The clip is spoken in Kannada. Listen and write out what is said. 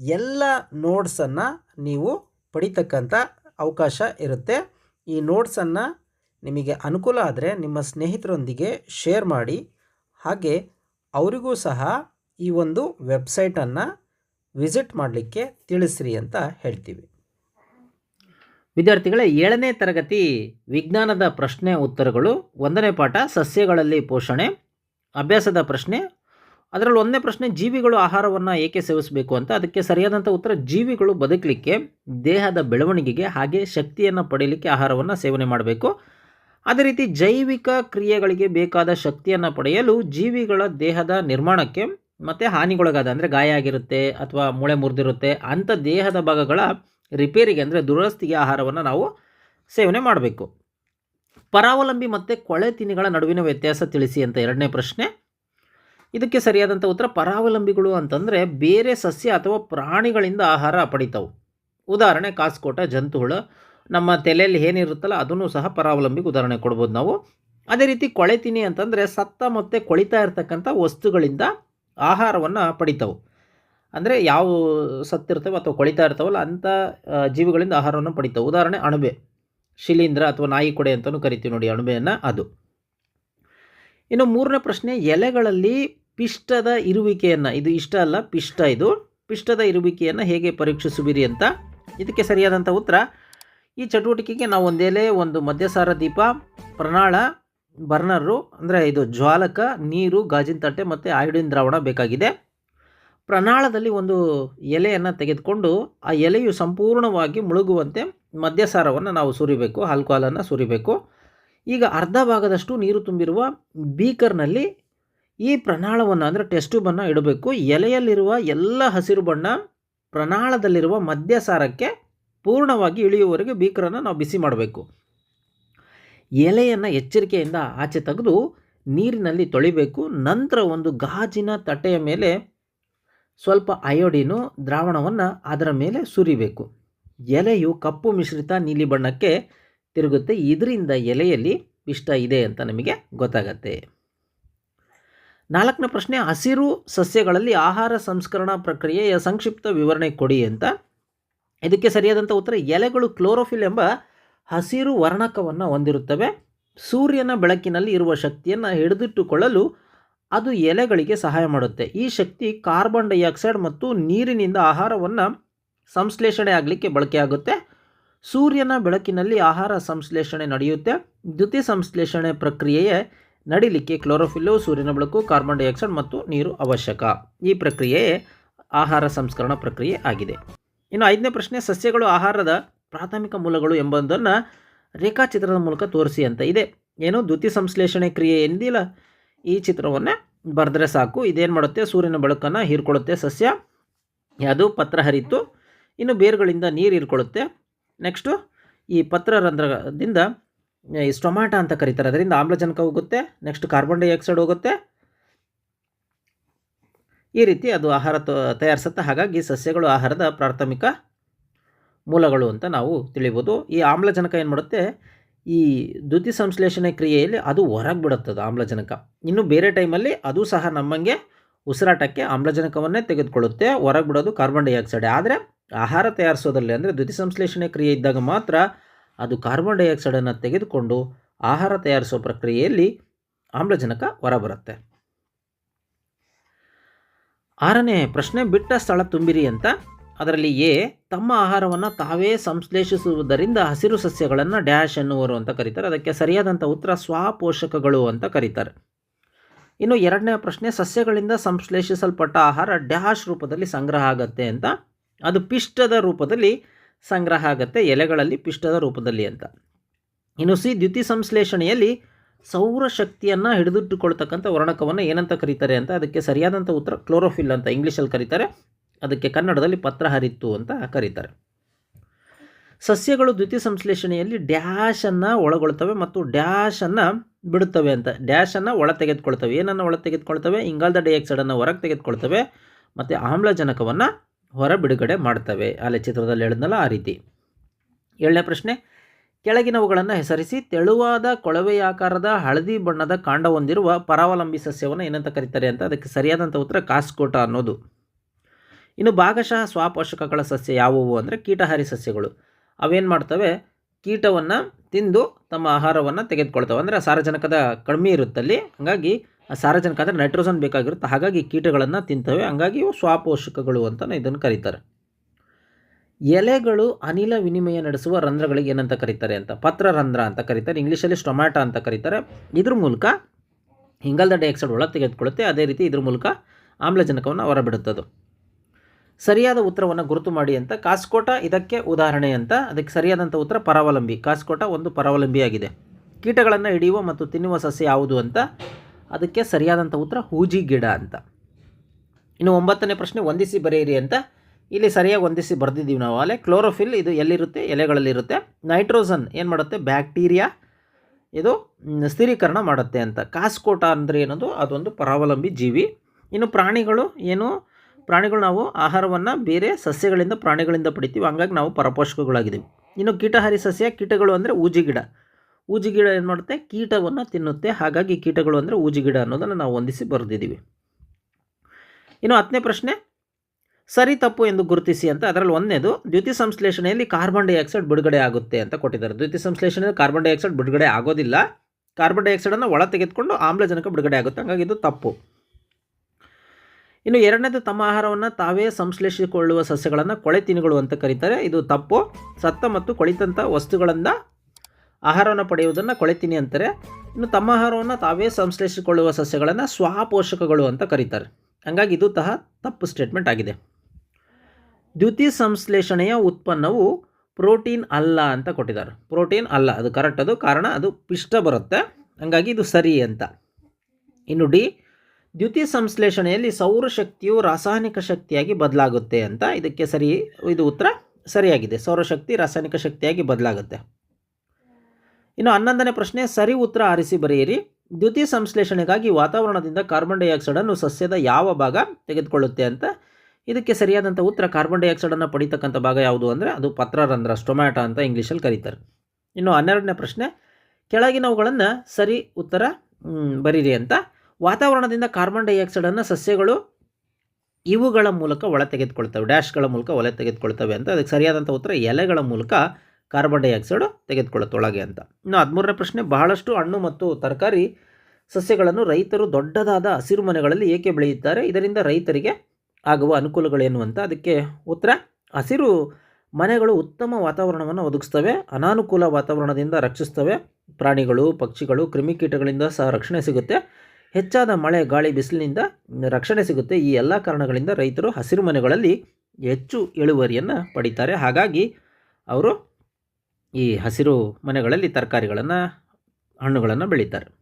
ಎಲ್ಲ ನೋಟ್ಸನ್ನು ನೀವು ಪಡಿತಕ್ಕಂಥ ಅವಕಾಶ ಇರುತ್ತೆ. ಈ ನೋಟ್ಸನ್ನು ನಿಮಗೆ ಅನುಕೂಲ ಆದರೆ ನಿಮ್ಮ ಸ್ನೇಹಿತರೊಂದಿಗೆ ಶೇರ್ ಮಾಡಿ. ಹಾಗೆ ಅವರಿಗೂ ಸಹ ಈ ಒಂದು ವೆಬ್ಸೈಟನ್ನು ವಿಸಿಟ್ ಮಾಡಲಿಕ್ಕೆ ತಿಳಿಸ್ರಿ ಅಂತ ಹೇಳ್ತೀವಿ. ವಿದ್ಯಾರ್ಥಿಗಳೇ, ಏಳನೇ ತರಗತಿ ವಿಜ್ಞಾನದ ಪ್ರಶ್ನೆ ಉತ್ತರಗಳು. ಒಂದನೇ ಪಾಠ ಸಸ್ಯಗಳಲ್ಲಿ ಪೋಷಣೆ. ಅಭ್ಯಾಸದ ಪ್ರಶ್ನೆ ಅದರಲ್ಲಿ ಒಂದನೇ ಪ್ರಶ್ನೆ, ಜೀವಿಗಳು ಆಹಾರವನ್ನು ಏಕೆ ಸೇವಿಸಬೇಕು ಅಂತ. ಅದಕ್ಕೆ ಸರಿಯಾದಂಥ ಉತ್ತರ, ಜೀವಿಗಳು ಬದುಕಲಿಕ್ಕೆ, ದೇಹದ ಬೆಳವಣಿಗೆಗೆ ಹಾಗೆ ಶಕ್ತಿಯನ್ನು ಪಡೆಯಲಿಕ್ಕೆ ಆಹಾರವನ್ನು ಸೇವನೆ ಮಾಡಬೇಕು. ಅದೇ ರೀತಿ ಜೈವಿಕ ಕ್ರಿಯೆಗಳಿಗೆ ಬೇಕಾದ ಶಕ್ತಿಯನ್ನು ಪಡೆಯಲು ಜೀವಿಗಳ ದೇಹದ ನಿರ್ಮಾಣಕ್ಕೆ ಮತ್ತು ಹಾನಿಗೊಳಗಾದ, ಅಂದರೆ ಗಾಯ ಆಗಿರುತ್ತೆ ಅಥವಾ ಮೂಳೆ ಮುರಿದಿರುತ್ತೆ, ಅಂಥ ದೇಹದ ಭಾಗಗಳ ರಿಪೇರಿಗೆ, ಅಂದರೆ ದುರಸ್ತಿಗೆ ಆಹಾರವನ್ನು ನಾವು ಸೇವನೆ ಮಾಡಬೇಕು. ಪರಾವಲಂಬಿ ಮತ್ತು ಕೊಳೆ ತಿನಿಗಳ ನಡುವಿನ ವ್ಯತ್ಯಾಸ ತಿಳಿಸಿ ಅಂತ ಎರಡನೇ ಪ್ರಶ್ನೆ. ಇದಕ್ಕೆ ಸರಿಯಾದಂಥ ಉತ್ತರ ಪರಾವಲಂಬಿಗಳು ಅಂತಂದರೆ ಬೇರೆ ಸಸ್ಯ ಅಥವಾ ಪ್ರಾಣಿಗಳಿಂದ ಆಹಾರ ಪಡಿತಾವು. ಉದಾಹರಣೆ, ಕಾಸ್ಕೋಟ, ಜಂತುಹುಳ. ನಮ್ಮ ತಲೆಯಲ್ಲಿ ಏನಿರುತ್ತಲ್ಲ, ಅದನ್ನು ಸಹ ಪರಾವಲಂಬಿಗೆ ಉದಾಹರಣೆ ಕೊಡ್ಬೋದು ನಾವು. ಅದೇ ರೀತಿ ಕೊಳೆತಿನಿ ಅಂತಂದರೆ ಸತ್ತ ಮತ್ತು ಕೊಳಿತಾ ಇರ್ತಕ್ಕಂಥ ವಸ್ತುಗಳಿಂದ ಆಹಾರವನ್ನು ಪಡಿತಾವು. ಅಂದರೆ ಯಾವ ಸತ್ತಿರ್ತವೆ ಅಥವಾ ಕೊಳಿತಾ ಇರ್ತಾವಲ್ಲ, ಅಂಥ ಜೀವಿಗಳಿಂದ ಆಹಾರವನ್ನು ಪಡಿತಾವೆ. ಉದಾಹರಣೆ, ಅಣಬೆ. ಶಿಲೀಂಧ್ರ ಅಥವಾ ನಾಯಿ ಕೊಡೆ ಅಂತಲೂ ಕರಿತೀವಿ ನೋಡಿ, ಅಣಬೆಯನ್ನು ಅದು. ಇನ್ನು ಮೂರನೇ ಪ್ರಶ್ನೆ, ಎಲೆಗಳಲ್ಲಿ ಪಿಷ್ಟದ ಇರುವಿಕೆಯನ್ನು, ಇದು ಇಷ್ಟ ಅಲ್ಲ, ಪಿಷ್ಟ ಇದು. ಪಿಷ್ಟದ ಇರುವಿಕೆಯನ್ನು ಹೇಗೆ ಪರೀಕ್ಷಿಸುವಿರಿ ಅಂತ ಇದಕ್ಕೆ ಸರಿಯಾದಂಥ ಉತ್ತರ, ಈ ಚಟುವಟಿಕೆಗೆ ನಾವು ಒಂದೇಲೆ ಒಂದು ಮದ್ಯಸಾರ ದೀಪ, ಪ್ರಣಾಳ, ಬರ್ನರು, ಅಂದರೆ ಇದು ಜ್ವಾಲಕ, ನೀರು, ಗಾಜಿನ ತಟ್ಟೆ ಮತ್ತು ಆಯೋಡಿನ್ ದ್ರಾವಣ ಬೇಕಾಗಿದೆ. ಪ್ರಣಾಳದಲ್ಲಿ ಒಂದು ಎಲೆಯನ್ನು ತೆಗೆದುಕೊಂಡು ಆ ಎಲೆಯು ಸಂಪೂರ್ಣವಾಗಿ ಮುಳುಗುವಂತೆ ಮದ್ಯಸಾರವನ್ನು ನಾವು ಸುರಿಬೇಕು ಆಲ್ಕೋಹಾಲನ್ನು ಸುರಿಬೇಕು. ಈಗ ಅರ್ಧ ಭಾಗದಷ್ಟು ನೀರು ತುಂಬಿರುವ ಬೀಕರ್ನಲ್ಲಿ ಈ ಪ್ರಣಾಳವನ್ನು ಅಂದರೆ ಟೆಸ್ಟ್ ಟ್ಯೂಬನ್ನು ಇಡಬೇಕು. ಎಲೆಯಲ್ಲಿರುವ ಎಲ್ಲ ಹಸಿರು ಬಣ್ಣ ಪ್ರಣಾಳದಲ್ಲಿರುವ ಮದ್ಯಸಾರಕ್ಕೆ ಪೂರ್ಣವಾಗಿ ಇಳಿಯುವವರೆಗೆ ಬೀಕರನ್ನು ನಾವು ಬಿಸಿ ಮಾಡಬೇಕು. ಎಲೆಯನ್ನು ಎಚ್ಚರಿಕೆಯಿಂದ ಆಚೆ ತೆಗೆದು ನೀರಿನಲ್ಲಿ ತೊಳಿಬೇಕು. ನಂತರ ಒಂದು ಗಾಜಿನ ತಟ್ಟೆಯ ಮೇಲೆ ಸ್ವಲ್ಪ ಅಯೋಡಿನು ದ್ರಾವಣವನ್ನು ಅದರ ಮೇಲೆ ಸುರಿಬೇಕು. ಎಲೆಯು ಕಪ್ಪು ಮಿಶ್ರಿತ ನೀಲಿ ಬಣ್ಣಕ್ಕೆ ತಿರುಗುತ್ತೆ. ಇದರಿಂದ ಎಲೆಯಲ್ಲಿ ಇಷ್ಟ ಇದೆ ಅಂತ ನಮಗೆ ಗೊತ್ತಾಗತ್ತೆ. ನಾಲ್ಕನೇ ಪ್ರಶ್ನೆ, ಹಸಿರು ಸಸ್ಯಗಳಲ್ಲಿ ಆಹಾರ ಸಂಸ್ಕರಣಾ ಪ್ರಕ್ರಿಯೆಯ ಸಂಕ್ಷಿಪ್ತ ವಿವರಣೆ ಕೊಡಿ ಅಂತ. ಇದಕ್ಕೆ ಸರಿಯಾದಂಥ ಉತ್ತರ, ಎಲೆಗಳು ಕ್ಲೋರೋಫಿಲ್ ಎಂಬ ಹಸಿರು ವರ್ಣಕವನ್ನು ಹೊಂದಿರುತ್ತವೆ. ಸೂರ್ಯನ ಬೆಳಕಿನಲ್ಲಿ ಇರುವ ಶಕ್ತಿಯನ್ನು ಹಿಡಿದಿಟ್ಟುಕೊಳ್ಳಲು ಅದು ಎಲೆಗಳಿಗೆ ಸಹಾಯ ಮಾಡುತ್ತೆ. ಈ ಶಕ್ತಿ ಕಾರ್ಬನ್ ಡೈಆಕ್ಸೈಡ್ ಮತ್ತು ನೀರಿನಿಂದ ಆಹಾರವನ್ನು ಸಂಶ್ಲೇಷಣೆ ಆಗಲಿಕ್ಕೆ ಬಳಕೆಯಾಗುತ್ತೆ ಸೂರ್ಯನ ಬೆಳಕಿನಲ್ಲಿ ಆಹಾರ ಸಂಶ್ಲೇಷಣೆ ನಡೆಯುತ್ತೆ. ದ್ಯುತಿ ಸಂಶ್ಲೇಷಣೆ ಪ್ರಕ್ರಿಯೆಯೇ ನಡಿಲಿಕ್ಕೆ ಕ್ಲೋರೋಫಿಲ್ಲು, ಸೂರ್ಯನ ಬೆಳಕು, ಕಾರ್ಬನ್ ಡೈಆಕ್ಸೈಡ್ ಮತ್ತು ನೀರು ಅವಶ್ಯಕ. ಈ ಪ್ರಕ್ರಿಯೆ ಆಹಾರ ಸಂಸ್ಕರಣ ಪ್ರಕ್ರಿಯೆ ಆಗಿದೆ. ಇನ್ನು ಐದನೇ ಪ್ರಶ್ನೆ, ಸಸ್ಯಗಳು ಆಹಾರದ ಪ್ರಾಥಮಿಕ ಮೂಲಗಳು ಎಂಬುದನ್ನು ರೇಖಾಚಿತ್ರದ ಮೂಲಕ ತೋರಿಸಿ ಅಂತ ಇದೆ. ಏನು? ದ್ಯುತಿ ಸಂಶ್ಲೇಷಣೆ ಕ್ರಿಯೆ ಎಂದಿಲ್ಲ. ಈ ಚಿತ್ರವನ್ನು ಬರೆದ್ರೆ ಸಾಕು. ಇದೇನು ಮಾಡುತ್ತೆ? ಸೂರ್ಯನ ಬೆಳಕನ್ನು ಹೀರ್ಕೊಳ್ಳುತ್ತೆ ಸಸ್ಯ. ಅದು ಪತ್ರ ಹರಿತು. ಇನ್ನು ಬೇರುಗಳಿಂದ ನೀರು ಹೀರ್ಕೊಳ್ಳುತ್ತೆ. ನೆಕ್ಸ್ಟು ಈ ಪತ್ರರಂಧ್ರದಿಂದ ಈ ಸ್ಟೊಮ್ಯಾಟ ಅಂತ ಕರೀತಾರೆ. ಅದರಿಂದ ಆಮ್ಲಜನಕ ಹೋಗುತ್ತೆ, ನೆಕ್ಸ್ಟ್ ಕಾರ್ಬನ್ ಡೈಆಕ್ಸೈಡ್ ಹೋಗುತ್ತೆ. ಈ ರೀತಿ ಅದು ಆಹಾರ ತಯಾರಿಸುತ್ತೆ. ಹಾಗಾಗಿ ಸಸ್ಯಗಳು ಆಹಾರದ ಪ್ರಾಥಮಿಕ ಮೂಲಗಳು ಅಂತ ನಾವು ತಿಳಿಬೋದು. ಈ ಆಮ್ಲಜನಕ ಏನು ಮಾಡುತ್ತೆ, ಈ ದ್ಯುತಿ ಸಂಶ್ಲೇಷಣೆ ಕ್ರಿಯೆಯಲ್ಲಿ ಅದು ಹೊರಗೆ ಬಿಡುತ್ತದೆ ಆಮ್ಲಜನಕ. ಇನ್ನು ಬೇರೆ ಟೈಮಲ್ಲಿ ಅದು ಸಹ ನಮ್ಮಂಗೆ ಉಸಿರಾಟಕ್ಕೆ ಆಮ್ಲಜನಕವನ್ನೇ ತೆಗೆದುಕೊಳ್ಳುತ್ತೆ ಹೊರಗೆ ಬಿಡೋದು ಕಾರ್ಬನ್ ಡೈಆಕ್ಸೈಡ್ ಆದರೆ ಆಹಾರ ತಯಾರಿಸೋದ್ರಲ್ಲಿ ಅಂದರೆ ದ್ಯುತಿ ಸಂಶ್ಲೇಷಣೆ ಕ್ರಿಯೆ ಇದ್ದಾಗ ಮಾತ್ರ ಅದು ಕಾರ್ಬನ್ ಡೈಆಕ್ಸೈಡನ್ನು ತೆಗೆದುಕೊಂಡು ಆಹಾರ ತಯಾರಿಸೋ ಪ್ರಕ್ರಿಯೆಯಲ್ಲಿ ಆಮ್ಲಜನಕ ಹೊರಬರುತ್ತೆ. ಆರನೇ ಪ್ರಶ್ನೆ, ಬಿಟ್ಟ ಸ್ಥಳ ತುಂಬಿರಿ ಅಂತ. ಅದರಲ್ಲಿ ಎ, ತಮ್ಮ ಆಹಾರವನ್ನು ತಾವೇ ಸಂಶ್ಲೇಷಿಸುವುದರಿಂದ ಹಸಿರು ಸಸ್ಯಗಳನ್ನು ಡ್ಯಾಶ್ ಎನ್ನುವರು ಅಂತ ಕರೀತಾರೆ. ಅದಕ್ಕೆ ಸರಿಯಾದಂಥ ಉತ್ತರ ಸ್ವಪೋಷಕಗಳು ಅಂತ ಕರೀತಾರೆ. ಇನ್ನು ಎರಡನೇ ಪ್ರಶ್ನೆ, ಸಸ್ಯಗಳಿಂದ ಸಂಶ್ಲೇಷಿಸಲ್ಪಟ್ಟ ಆಹಾರ ಡ್ಯಾಶ್ ರೂಪದಲ್ಲಿ ಸಂಗ್ರಹ ಆಗತ್ತೆ ಅಂತ. ಅದು ಪಿಷ್ಟದ ರೂಪದಲ್ಲಿ ಸಂಗ್ರಹ ಆಗುತ್ತೆ ಎಲೆಗಳಲ್ಲಿ ಪಿಷ್ಟದ ರೂಪದಲ್ಲಿ ಅಂತ. ಇನ್ನು ಸಿ ದ್ಯುತಿ ಸಂಶ್ಲೇಷಣೆಯಲ್ಲಿ ಸೌರಶಕ್ತಿಯನ್ನು ಹಿಡಿದಿಟ್ಟುಕೊಳ್ತಕ್ಕಂಥ ವರ್ಣಕವನ್ನು ಏನಂತ ಕರೀತಾರೆ ಅಂತ, ಅದಕ್ಕೆ ಸರಿಯಾದಂಥ ಉತ್ತರ ಕ್ಲೋರೋಫಿಲ್ ಅಂತ ಇಂಗ್ಲೀಷಲ್ಲಿ ಕರೀತಾರೆ. ಅದಕ್ಕೆ ಕನ್ನಡದಲ್ಲಿ ಪತ್ರ ಹರಿತು ಅಂತ ಕರೀತಾರೆ. ಸಸ್ಯಗಳು ದ್ವಿತೀಯ ಸಂಶ್ಲೇಷಣೆಯಲ್ಲಿ ಡ್ಯಾಶನ್ನು ಒಳಗೊಳ್ತವೆ ಮತ್ತು ಡ್ಯಾಶನ್ನು ಬಿಡುತ್ತವೆ ಅಂತ. ಡ್ಯಾಶನ್ನು ಒಳ ತೆಗೆದುಕೊಳ್ತವೆ. ಏನನ್ನು ಒಳ ತೆಗೆದುಕೊಳ್ತವೆ? ಇಂಗಾಲದ ಡೈಆಕ್ಸೈಡನ್ನು ಹೊರಗೆ ತೆಗೆದುಕೊಳ್ತವೆ. ಮತ್ತು ಆಮ್ಲಜನಕವನ್ನು ಹೊರ ಬಿಡುಗಡೆ ಮಾಡ್ತವೆ ಅಲ್ಲೇ ಚಿತ್ರದಲ್ಲಿ ಹೇಳಿದ್ನಲ್ಲ ಆ ರೀತಿ. ಏಳನೇ ಪ್ರಶ್ನೆ, ಕೆಳಗಿನವುಗಳನ್ನು ಹೆಸರಿಸಿ ತೆಳುವಾದ ಕೊಳವೆಯಾಕಾರದ ಹಳದಿ ಬಣ್ಣದ ಕಾಂಡ ಹೊಂದಿರುವ ಪರಾವಲಂಬಿ ಸಸ್ಯವನ್ನು ಏನಂತ ಕರೀತಾರೆ ಅಂತ ಅದಕ್ಕೆ ಸರಿಯಾದಂಥ ಉತ್ತರ ಕಾಸ್ಕೋಟ ಅನ್ನೋದು. ಇನ್ನು ಭಾಗಶಃ ಸ್ವಾಪೋಷಕಗಳ ಸಸ್ಯ ಯಾವುವು ಅಂದರೆ ಕೀಟಹಾರಿ ಸಸ್ಯಗಳು. ಅವೇನು ಮಾಡ್ತವೆ? ಕೀಟವನ್ನು ತಿಂದು ತಮ್ಮ ಆಹಾರವನ್ನು ತೆಗೆದುಕೊಳ್ತವೆ. ಅಂದರೆ ಸಾರಜನಕದ ಕಡಿಮೆ ಇರುತ್ತಲ್ಲಿ. ಹಾಗಾಗಿ ಸಾರಜನಕ ಅಂದರೆ ನೈಟ್ರೋಜನ್ ಬೇಕಾಗಿರುತ್ತೆ. ಹಾಗಾಗಿ ಕೀಟಗಳನ್ನು ತಿಂತವೆ. ಹಾಗಾಗಿ ಇವು ಸ್ವಾಪೋಷಕಗಳು ಅಂತ ಇದನ್ನು ಕರೀತಾರೆ. ಎಲೆಗಳು ಅನಿಲ ವಿನಿಮಯ ನಡೆಸುವ ರಂಧ್ರಗಳಿಗೆ ಏನಂತ ಕರೀತಾರೆ ಅಂತ. ಪತ್ರ ರಂಧ್ರ ಅಂತ ಕರೀತಾರೆ. ಇಂಗ್ಲೀಷಲ್ಲಿ ಸ್ಟೊಮ್ಯಾಟ ಅಂತ ಕರೀತಾರೆ. ಇದ್ರ ಮೂಲಕ ಇಂಗಾಲದ ಡೈಆಕ್ಸೈಡ್ ಒಳ ತೆಗೆದುಕೊಳ್ಳುತ್ತೆ. ಅದೇ ರೀತಿ ಇದ್ರ ಮೂಲಕ ಆಮ್ಲಜನಕವನ್ನು ಹೊರಬಿಡುತ್ತದೆ. ಸರಿಯಾದ ಉತ್ತರವನ್ನು ಗುರುತು ಮಾಡಿ ಅಂತ. ಕಾಸ್ಕೋಟ ಇದಕ್ಕೆ ಉದಾಹರಣೆ ಅಂತ. ಅದಕ್ಕೆ ಸರಿಯಾದಂಥ ಉತ್ತರ ಪರಾವಲಂಬಿ. ಕಾಸ್ಕೋಟ ಒಂದು ಪರಾವಲಂಬಿಯಾಗಿದೆ. ಕೀಟಗಳನ್ನು ಹಿಡಿಯುವ ಮತ್ತು ತಿನ್ನುವ ಸಸ್ಯ ಯಾವುದು ಅಂತ ಅದಕ್ಕೆ ಸರಿಯಾದಂಥ ಉತ್ತರ ಹೂಜಿ ಗಿಡ ಅಂತ. ಇನ್ನು ಒಂಬತ್ತನೇ ಪ್ರಶ್ನೆ ಹೊಂದಿಸಿ ಬರೆಯಿರಿ ಅಂತ. ಇಲ್ಲಿ ಸರಿಯಾಗಿ ಹೊಂದಿಸಿ ಬರೆದಿದ್ದೀವಿ ನಾವು. ಅಲ್ಲೇ ಕ್ಲೋರೋಫಿಲ್ ಇದು ಎಲ್ಲಿರುತ್ತೆ? ಎಲೆಗಳಲ್ಲಿರುತ್ತೆ. ನೈಟ್ರೋಜನ್ ಏನು ಮಾಡುತ್ತೆ? ಬ್ಯಾಕ್ಟೀರಿಯಾ. ಇದು ಸ್ಥಿರೀಕರಣ ಮಾಡುತ್ತೆ ಅಂತ. ಕಾಸ್ಕೋಟ ಅಂದರೆ ಏನದು? ಅದೊಂದು ಪರಾವಲಂಬಿ ಜೀವಿ. ಇನ್ನು ಪ್ರಾಣಿಗಳು ಏನು? ಪ್ರಾಣಿಗಳು ನಾವು ಆಹಾರವನ್ನು ಬೇರೆ ಸಸ್ಯಗಳಿಂದ ಪ್ರಾಣಿಗಳಿಂದ ಪಡಿತೀವಿ. ಹಂಗಾಗಿ ನಾವು ಪರಪೋಷಕಗಳಾಗಿದ್ದೀವಿ. ಇನ್ನು ಕೀಟಹಾರಿ ಸಸ್ಯ, ಕೀಟಗಳು ಅಂದರೆ ಊಜಿ ಗಿಡ. ಊಜಿ ಗಿಡ ಏನು ಮಾಡುತ್ತೆ? ಕೀಟವನ್ನು ತಿನ್ನುತ್ತೆ. ಹಾಗಾಗಿ ಕೀಟಗಳು ಅಂದರೆ ಊಜಿ ಗಿಡ ಅನ್ನೋದನ್ನು ನಾವು ಹೊಂದಿಸಿ ಬರೆದಿದ್ದೀವಿ. ಇನ್ನು ಹತ್ತನೇ ಪ್ರಶ್ನೆ, ಸರಿ ತಪ್ಪು ಎಂದು ಗುರುತಿಸಿ ಅಂತ. ಅದರಲ್ಲಿ ಒಂದನೇದು, ದ್ಯುತಿ ಸಂಶ್ಲೇಷಣೆಯಲ್ಲಿ ಕಾರ್ಬನ್ ಡೈಆಕ್ಸೈಡ್ ಬಿಡುಗಡೆ ಆಗುತ್ತೆ ಅಂತ ಕೊಟ್ಟಿದ್ದಾರೆ. ದ್ಯುತಿ ಸಂಶ್ಲೇಷಣೆಯಲ್ಲಿ ಕಾರ್ಬನ್ ಡೈಆಕ್ಸೈಡ್ ಬಿಡುಗಡೆ ಆಗೋದಿಲ್ಲ. ಕಾರ್ಬನ್ ಡೈಆಕ್ಸೈಡನ್ನು ಒಳ ತೆಗೆದುಕೊಂಡು ಆಮ್ಲಜನಕ ಬಿಡುಗಡೆ ಆಗುತ್ತೆ. ಹಾಗಾಗಿ ಇದು ತಪ್ಪು. ಇನ್ನು ಎರಡನೇದು, ತಮ್ಮ ಆಹಾರವನ್ನು ತಾವೇ ಸಂಶ್ಲೇಷಿಸಿಕೊಳ್ಳುವ ಸಸ್ಯಗಳನ್ನು ಕೊಳೆತಿನಿಗಳು ಅಂತ ಕರೀತಾರೆ. ಇದು ತಪ್ಪು. ಸತ್ತ ಮತ್ತು ಕೊಳಿತಂಥ ವಸ್ತುಗಳಿಂದ ಆಹಾರವನ್ನು ಪಡೆಯುವುದನ್ನು ಕೊಳೆತೀನಿ ಅಂತಾರೆ. ಇನ್ನು ತಮ್ಮ ಆಹಾರವನ್ನು ತಾವೇ ಸಂಶ್ಲೇಷಿಸಿಕೊಳ್ಳುವ ಸಸ್ಯಗಳನ್ನು ಸ್ವಪೋಷಕಗಳು ಅಂತ ಕರೀತಾರೆ. ಹಂಗಾಗಿ ಇದು ತಹ ತಪ್ಪು ಸ್ಟೇಟ್ಮೆಂಟ್ ಆಗಿದೆ. ದ್ಯುತಿ ಸಂಶ್ಲೇಷಣೆಯ ಉತ್ಪನ್ನವು ಪ್ರೋಟೀನ್ ಅಲ್ಲ ಅಂತ ಕೊಟ್ಟಿದ್ದಾರೆ. ಪ್ರೋಟೀನ್ ಅಲ್ಲ, ಅದು ಕರೆಕ್ಟ್ ಅದು ಕಾರಣ, ಅದು ಪಿಷ್ಟ ಬರುತ್ತೆ. ಹಂಗಾಗಿ ಇದು ಸರಿ ಅಂತ. ಇನ್ನು ಡಿ, ದ್ಯುತಿ ಸಂಶ್ಲೇಷಣೆಯಲ್ಲಿ ಸೌರಶಕ್ತಿಯು ರಾಸಾಯನಿಕ ಶಕ್ತಿಯಾಗಿ ಬದಲಾಗುತ್ತೆ ಅಂತ ಇದಕ್ಕೆ ಸರಿ, ಇದು ಉತ್ತರ ಸರಿಯಾಗಿದೆ. ಸೌರಶಕ್ತಿ ರಾಸಾಯನಿಕ ಶಕ್ತಿಯಾಗಿ ಬದಲಾಗುತ್ತೆ. ಇನ್ನು ಹನ್ನೊಂದನೇ ಪ್ರಶ್ನೆ, ಸರಿ ಉತ್ತರ ಆರಿಸಿ ಬರೆಯಿರಿ. ದ್ಯುತಿ ಸಂಶ್ಲೇಷಣೆಗಾಗಿ ವಾತಾವರಣದಿಂದ ಕಾರ್ಬನ್ ಡೈಆಕ್ಸೈಡನ್ನು ಸಸ್ಯದ ಯಾವ ಭಾಗ ತೆಗೆದುಕೊಳ್ಳುತ್ತೆ ಅಂತ. ಇದಕ್ಕೆ ಸರಿಯಾದಂಥ ಉತ್ತರ ಕಾರ್ಬನ್ ಡೈಆಕ್ಸೈಡನ್ನು ಪಡಿತಕ್ಕಂಥ ಭಾಗ ಯಾವುದು ಅಂದರೆ ಅದು ಪತ್ರರಂಧ್ರ, ಸ್ಟೊಮ್ಯಾಟ ಅಂತ ಇಂಗ್ಲೀಷಲ್ಲಿ ಕರೀತಾರೆ. ಇನ್ನು ಹನ್ನೆರಡನೇ ಪ್ರಶ್ನೆ, ಕೆಳಗಿನವುಗಳನ್ನು ಸರಿ ಉತ್ತರ ಬರೀರಿ ಅಂತ. ವಾತಾವರಣದಿಂದ ಕಾರ್ಬನ್ ಡೈಆಕ್ಸೈಡನ್ನು ಸಸ್ಯಗಳು ಇವುಗಳ ಮೂಲಕ ಒಳ ತೆಗೆದುಕೊಳ್ತವೆ ಡ್ಯಾಶ್ಗಳ ಮೂಲಕ ಒಲೆ ತೆಗೆದುಕೊಳ್ತವೆ ಅಂತ. ಅದಕ್ಕೆ ಸರಿಯಾದಂಥ ಉತ್ತರ ಎಲೆಗಳ ಮೂಲಕ ಕಾರ್ಬನ್ ಡೈಆಕ್ಸೈಡು ತೆಗೆದುಕೊಳ್ಳುತ್ತೆ ಒಳಗೆ ಅಂತ. ಇನ್ನು ಹದಿಮೂರನೇ ಪ್ರಶ್ನೆ, ಬಹಳಷ್ಟು ಹಣ್ಣು ಮತ್ತು ತರಕಾರಿ ಸಸ್ಯಗಳನ್ನು ರೈತರು ದೊಡ್ಡದಾದ ಹಸಿರು ಮನೆಗಳಲ್ಲಿ ಏಕೆ ಬೆಳೆಯುತ್ತಾರೆ? ಇದರಿಂದ ರೈತರಿಗೆ ಆಗುವ ಅನುಕೂಲಗಳೇನು ಅಂತ ಅದಕ್ಕೆ ಉತ್ತರ, ಹಸಿರು ಮನೆಗಳು ಉತ್ತಮ ವಾತಾವರಣವನ್ನು ಒದಗಿಸ್ತವೆ, ಅನಾನುಕೂಲ ವಾತಾವರಣದಿಂದ ರಕ್ಷಿಸ್ತವೆ, ಪ್ರಾಣಿಗಳು, ಪಕ್ಷಿಗಳು, ಕ್ರಿಮಿಕೀಟಗಳಿಂದ ಸಹ ರಕ್ಷಣೆ ಸಿಗುತ್ತೆ. ಹೆಚ್ಚಾದ ಮಳೆ, ಗಾಳಿ, ಬಿಸಿಲಿನಿಂದ ರಕ್ಷಣೆ ಸಿಗುತ್ತೆ. ಈ ಎಲ್ಲ ಕಾರಣಗಳಿಂದ ರೈತರು ಹಸಿರು ಮನೆಗಳಲ್ಲಿ ಹೆಚ್ಚು ಇಳುವರಿಯನ್ನು ಪಡಿತಾರೆ. ಹಾಗಾಗಿ ಅವರು ಈ ಹಸಿರು ಮನೆಗಳಲ್ಲಿ ತರಕಾರಿಗಳನ್ನು ಹಣ್ಣುಗಳನ್ನು ಬೆಳೀತಾರೆ.